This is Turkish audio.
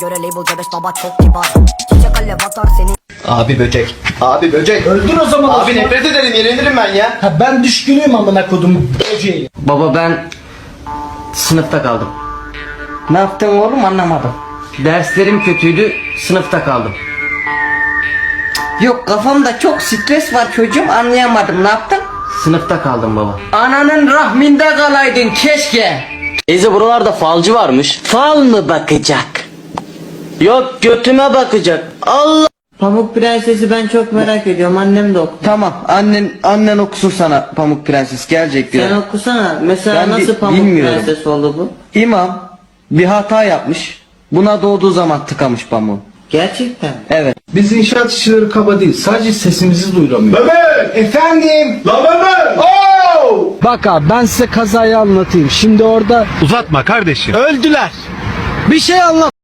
Göre label C5 baba çok kibar Çiçek alle batar seni Abi böcek. Abi böcek. Öldür o zaman Abi Osman. nefret ederim yenilirim ben ya. Ha ben düşkünüyüm amına kodum böceği. Baba ben sınıfta kaldım. Ne yaptın oğlum anlamadım. Derslerim kötüydü sınıfta kaldım. Yok kafamda çok stres var çocuğum anlayamadım ne yaptın? Sınıfta kaldım baba. Ananın rahminde kalaydın keşke. Teyze buralarda falcı varmış. Fal mı bakacak? Yok götüme bakacak. Allah. Pamuk Prenses'i ben çok merak ediyorum. Annem de oku. Tamam annen annen okusun sana Pamuk Prenses gelecek diyor. Sen okusana. Mesela Ben nasıl Pamuk bilmiyorum. Prenses oldu bu? İmam bir hata yapmış. Buna doğduğu zaman tıkamış pamuğu. Gerçekten. mi? Evet. Biz inşaat işçileri kaba değil. Sadece sesimizi duyuramıyor. Mehmet. Efendim. La Mehmet. Oo. Bak abi ben size kazayı anlatayım. Şimdi orada Uzatma kardeşim. öldüler. Bir şey anlat.